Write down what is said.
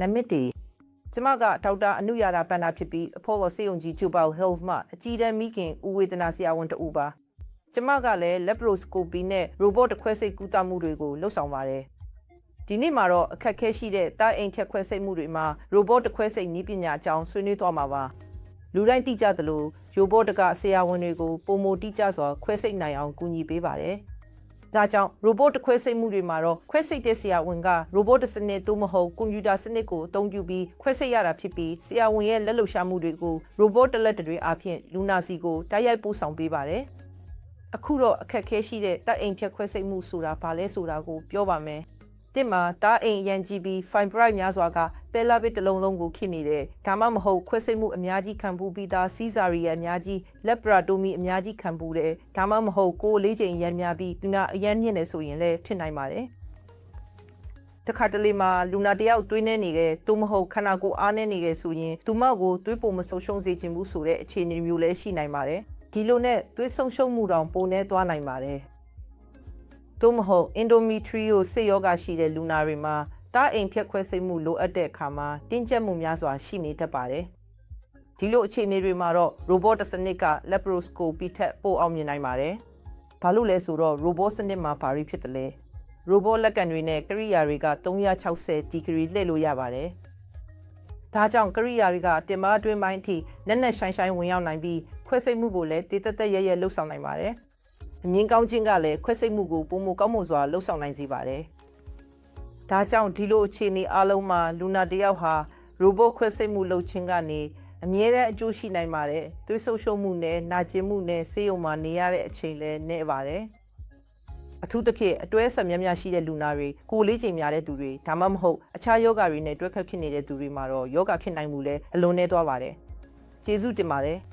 နမစ်တီကျမကဒေါက်တာအနုရတာပန္နာဖြစ်ပြီးအဖော်လစေယုံကြီးဂျူဘယ်ဟဲလ်မှအကြီးတန်းမိခင်ဦးဝေဒနာဆရာဝန်တူပါကျမကလည်း laparoscopy နဲ့ robot တခွဲစိတ်ကူးတမှုတွေကိုလုပ်ဆောင်ပါတယ်ဒီနေ့မှာတော့အခက်အခဲရှိတဲ့တာအိမ်ထက်ခွဲစိတ်မှုတွေမှာ robot တခွဲစိတ်နည်းပညာအကြောင်းဆွေးနွေးသွားမှာပါလူတိုင်းသိကြသလို robot တကဆရာဝန်တွေကိုပုံမတိကျစွာခွဲစိတ်နိုင်အောင်ကူညီပေးပါတယ် ဒါကြောင့် robot တခွဲစိတ်မှုတွေမှာတော့ခွဲစိတ်တဲ့ဆရာဝန်က robot စနစ်သို့မဟုတ်ကွန်ပျူတာစနစ်ကိုအသုံးပြုပြီးခွဲစိတ်ရတာဖြစ်ပြီးဆရာဝန်ရဲ့လက်လှူရှာမှုတွေကို robot တလက်တွေအပြင်လူနာစီကိုတိုက်ရိုက်ပို့ဆောင်ပေးပါတယ်။အခုတော့အခက်အခဲရှိတဲ့တပ်အိမ်ဖြတ်ခွဲစိတ်မှုဆိုတာဘာလဲဆိုတာကိုပြောပါမယ်။ တစ်မှာတားအိမ်ရန်ကြည့်ပြီး fibroid များစွာကပဲလာပစ်တစ်လုံးလုံးကိုခိနေတဲ့ဒါမှမဟုတ်ခွဲစိတ်မှုအများကြီးခံပူပြီးသားစီဇာရီယာအများကြီး laparotomy အများကြီးခံပူတယ်ဒါမှမဟုတ်ကိုယ်လေးချိန်ရန်များပြီးလူနာအရန်မြင့်နေဆိုရင်လည်းဖြစ်နိုင်ပါတယ်တခါတလေမှာလူနာတယောက်တွေးနေနေတယ်သူမဟုတ်ခန္ဓာကိုယ်အားနေနေတယ်ဆိုရင်သူမကိုတွေးပုံမဆုံးရှုံးစေခြင်းဘူးဆိုတဲ့အခြေအနေမျိုးလည်းရှိနိုင်ပါတယ်ဒီလိုနဲ့တွေးဆုံးရှုံးမှုတောင်ပုံနေသွားနိုင်ပါတယ် သို့မဟုတ် endometrial ဆေးရောဂါရှိတဲ့လူနာတွေမှာတားအိမ်ဖြတ်ခွဲစိတ်မှုလိုအပ်တဲ့အခါမှာတင်းကျပ်မှုများစွာရှိနေတတ်ပါတယ်။ဒီလိုအခြေအနေတွေမှာတော့ robot စနစ်က laparoscopy ထက်ပိုအောင်မြင်နိုင်ပါတယ်။ဘာလို့လဲဆိုတော့ robot စနစ်မှာဘာတွေဖြစ်တယ်လဲ။ robot လက်ကန်တွေနဲ့ကိရိယာတွေက360ဒီဂရီလှည့်လို့ရပါတယ်။ဒါကြောင့်ကိရိယာတွေကတင်မအတွင်းပိုင်းအထိနက်နက်ရှိုင်းရှိုင်းဝင်ရောက်နိုင်ပြီးခွဲစိတ်မှုကိုလည်းတည်တတ်တတ်ရရလှုပ်ဆောင်နိုင်ပါတယ်။ အမြင့်ကောင်းခြင်းကလည်းခွဲစိတ်မှုကိုပုံမကောင်းမွန်စွာလှုပ်ဆောင်နိုင်စေပါတယ်။ဒါကြောင့်ဒီလိုအခြေအနေအလုံးမှာလူနာတစ်ယောက်ဟာ robot ခွဲစိတ်မှုလုပ်ခြင်းကနေအမြဲတမ်းအကျိုးရှိနိုင်ပါတယ်။သွေးဆုပ်ရှုပ်မှုနဲ့နာကျင်မှုနဲ့ဆေးရုံမှာနေရတဲ့အချိန်လည်းနည်းပါတယ်။အထူးသဖြင့်အတွဲဆက်များများရှိတဲ့လူနာတွေကိုယ်လေးချိန်များတဲ့သူတွေဒါမှမဟုတ်အခြားယောဂတွေနဲ့တွဲခတ်ဖြစ်နေတဲ့သူတွေမှာတော့ယောဂဖြစ်နိုင်မှုလည်းအလွန်နည်းသွားပါတယ်။ကျေးဇူးတင်ပါတယ်။